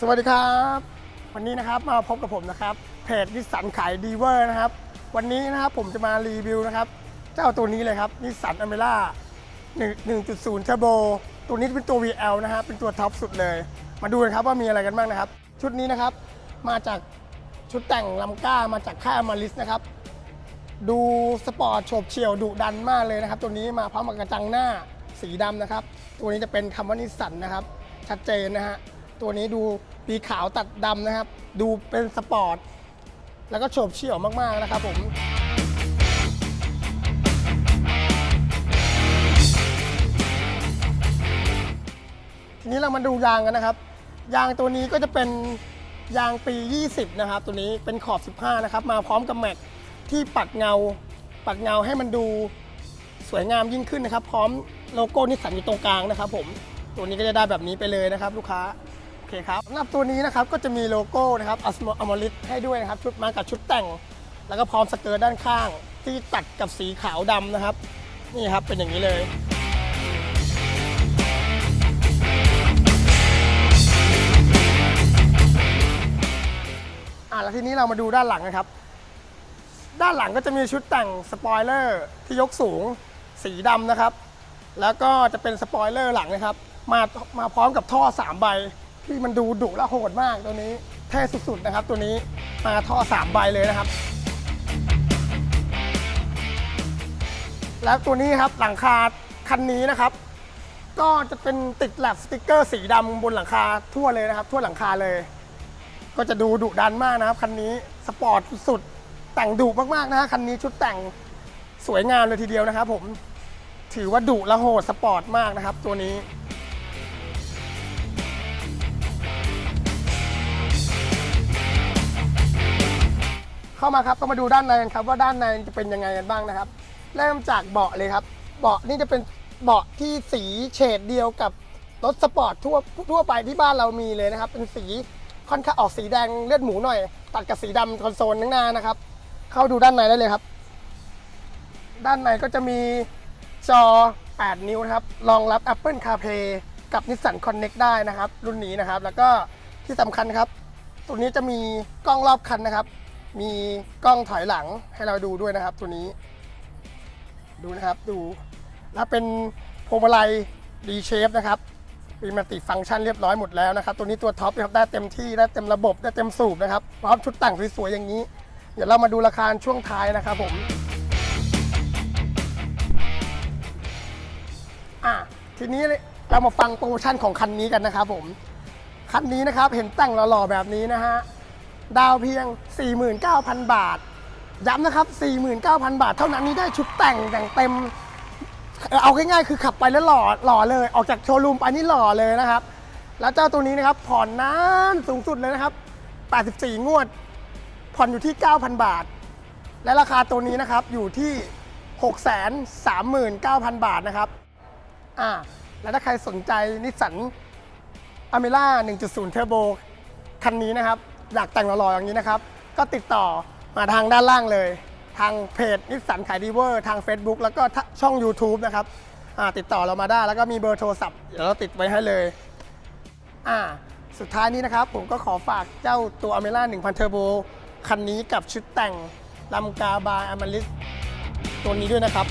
สวัสดีครับ วันนี้นะครับมาพบกับผมนะครับเพจนิสสันขายดีเวอร์นะครับ วันนี้นะครับผมจะมารีวิวนะครับ เจ้าตัวนี้เลยครับนิสสันอเมร่า1.0 Turbo ตัวนี้เป็นตัว VL นะฮะเป็นตัวท็อปสุดเลย มาดูกันครับว่ามีอะไรกันบ้างนะครับ ชุดนี้นะครับมาจากชุดแต่งลำก้ามาจากค่ายมาริสนะครับ ดูสปอร์ตโฉบเฉี่ยวดุดันมากเลยนะครับ ตัวนี้มาพร้อมกับกระจังหน้าสีดำนะครับ ตัวนี้จะเป็นคำว่านิสสันนะครับ ชัดเจนนะฮะ ตัวนี้ดูปีขาวตัดดำนะครับ ดูเป็นสปอร์ต แล้วก็โฉบเฉี่ยวมาก ๆ นะครับผมทีนี้เรามาดูยางกันนะครับ ยางตัวนี้ก็จะเป็นยางปี 20 นะครับ ตัวนี้เป็นขอบ 15 นะครับ มาพร้อมกับแม็กที่ปัดเงา ปัดเงาให้มันดูสวยงามยิ่งขึ้นนะครับ พร้อมโลโก้นิสสันอยู่ตรงกลางนะครับผม ตัวนี้ก็จะได้แบบนี้ไปเลยนะครับ ลูกค้า อเคครับสำหรับตัวนี้นะครับก็จะมีโลโก้นะครับอัสโมอมลิสให้ด้วยนะครับชุดมากับชุดแต่ง แล้วก็พร้อมสเกิร์ตด้านข้าง ที่ตัดกับสีขาวดำนะครับ นี่ครับเป็นอย่างนี้เลยอะแล้วทีนี้เรามาดูด้านหลังนะครับ ด้านหลังก็จะมีชุดแต่งสปอยเลอร์ที่ยกสูงสีดำนะครับ แล้วก็จะเป็นสปอยเลอร์หลังนะครับ มามาพร้อมกับท่อ 3 ใบ ที่มันดูดุและโหดมากตัวนี้เท่สุดๆนะครับ ตัวนี้มาท่อ3ใบเลยนะครับ แล้วตัวนี้ครับหลังคาคันนี้นะครับ ก็จะเป็นติดแลบสติกเกอร์สีดำบนหลังคาทั่วเลยนะครับ ทั่วหลังคาเลย ก็จะดูดุดันมากนะครับคันนี้สปอร์ตสุดๆแต่งดุมากๆนะฮะคันนี้ชุดแต่งสวยงามเลยทีเดียวนะครับ ผมถือว่าดุและโหดสปอร์ตมากนะครับ ตัวนี้ เข้ามาครับก็มาดูด้านในกันครับว่าด้านในจะเป็นยังไงกันบ้างนะครับ เริ่มจากเบาะเลยครับ เบาะนี่จะเป็นเบาะที่สีเฉดเดียวกับรถสปอร์ตทั่วทั่วไปที่บ้านเรามีเลยนะครับ เป็นสีค่อนข้างออกสีแดงเลือดหมูหน่อย ตัดกับสีดำคอนโซลข้างหน้านะครับ เข้าดูด้านในได้เลยครับ ด้านในก็จะมีจอ 8 นิ้วนะครับรองรับ Apple CarPlay กับ Nissan Connect ได้นะครับ รุ่นนี้นะครับ แล้วก็ที่สำคัญครับ ตัวนี้จะมีกล้องรอบคันนะครับ มีกล้องถอยหลังให้เราดูด้วยนะครับ ตัวนี้ ดูนะครับดูแล้วเป็นพวงมาลัย D shape นะครับมีมัลติฟังก์ชันเรียบร้อยหมดแล้วนะครับ ตัวนี้ตัวท็อปนะครับได้เต็มที่ได้เต็มระบบได้เต็มสูบนะครับพร้อมชุดแต่งสวยๆอย่างนี้ เดี๋ยวเรามาดูราคาช่วงท้ายนะครับผมอะทีนี้เรามาฟังโปรโมชั่นของคันนี้กันนะครับผมคันนี้นะครับเห็นแต่งหล่อๆแบบนี้นะฮะ ดาวเพียง 49,000 บาท ย้ำนะครับ 49,000 บาท เท่านั้นนี้ได้ชุดแต่งอย่างเต็ม เอาง่ายๆคือขับไปแล้วหล่อหล่อเลย ออกจากโชว์รูมไปนี่หล่อเลยนะครับ แล้วเจ้าตัวนี้นะครับผ่อนนานสูงสุดเลยนะครับ 84 งวด ผ่อนอยู่ที่ 9,000 บาท และราคาตัวนี้นะครับอยู่ที่ 639,000 บาทนะครับอ่าแล้วถ้าใครสนใจนิสสันอเมร่า1.0 Turbo คันนี้นะครับ อยากแต่งหล่อๆอย่างนี้นะครับ ก็ติดต่อมาทางด้านล่างเลย ทางเพจนิสสันขายดีเวอร์ทาง Facebook แล้วก็ช่อง YouTube นะครับติดต่อเรามาได้แล้วก็มีเบอร์โทรศัพท์เดี๋ยวเราติดไว้ให้เลยอ่าสุดท้ายนี้นะครับ ผมก็ขอฝากเจ้าตัวอเมร่า1,000เทอร์โบคันนี้กับชุดแต่งลำกาบายอมลิสตัวนี้ด้วยนะครับ